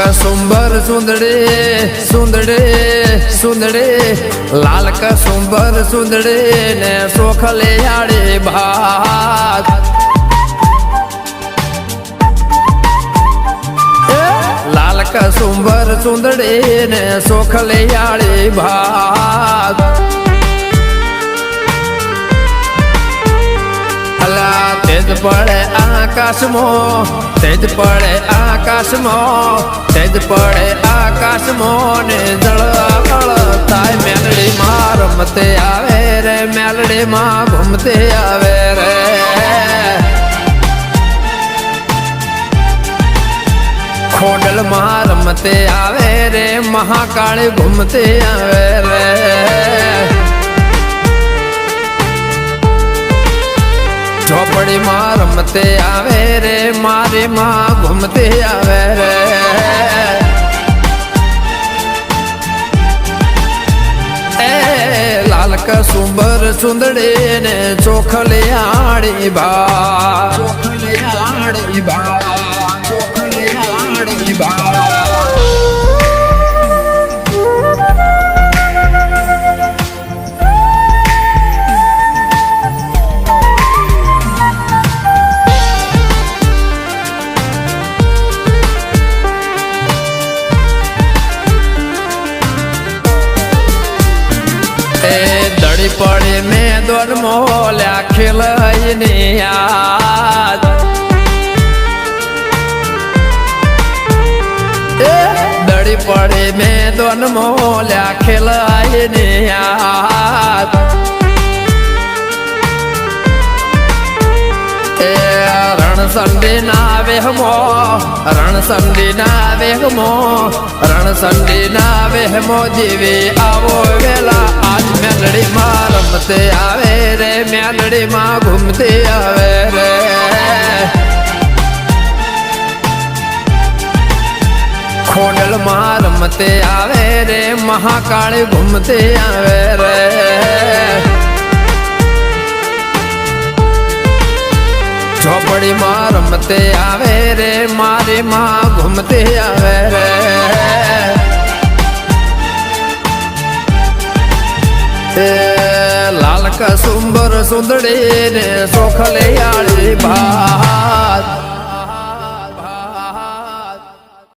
કસુંબર સુંદડે સુંદડે સુંદડે લાલ કસુંબર સુંદડે ને સોખલે આડે ભાત લાલ કસુંબર સુંદડે ને સોખલે આડે ભાત અલા તેજ પડે આકાશમાં, તેજ પડે આકાશમો, તેજ પડે આકાશમો ને જળ થાય મેલડી માં રમતે આવે રે, મેલડી માં ઘૂમતે આવે રે. ખોડલ માં રમતે આવે રે, મહાકાળી ઘૂમતે આવે રે. માં રમતે આવે રે, મારી માં ઘૂમતે આવે રે. લાલ કસુંબર સુંદડે ને ચોખલે આડી બા ચોખલે આડી બા ચોખલે આડી બા દડી પડે મેં દોર મોલ્યા ખેલઈને યાદ દડી પડે મેં દોન મોલ્યા ખેલાઈને યાદ રણસંડી ના વેહમો રણસંડી ના વેહમો રણસંડી ના વેહમો જીવી આવો વેલા આજ મેલડી માં રમતે આવે રે મેલડી માં ઘૂમતે આવે રે ખોડલ માં રમતે આવે રે મહાકાળી ઘૂમતે આવે રે ઝોપડી માં રમતે આવે રે, મારી માં ઘૂમતે આવે રે. લાલ કસુંબર સુંદડી ને સોખલે આળી ભાત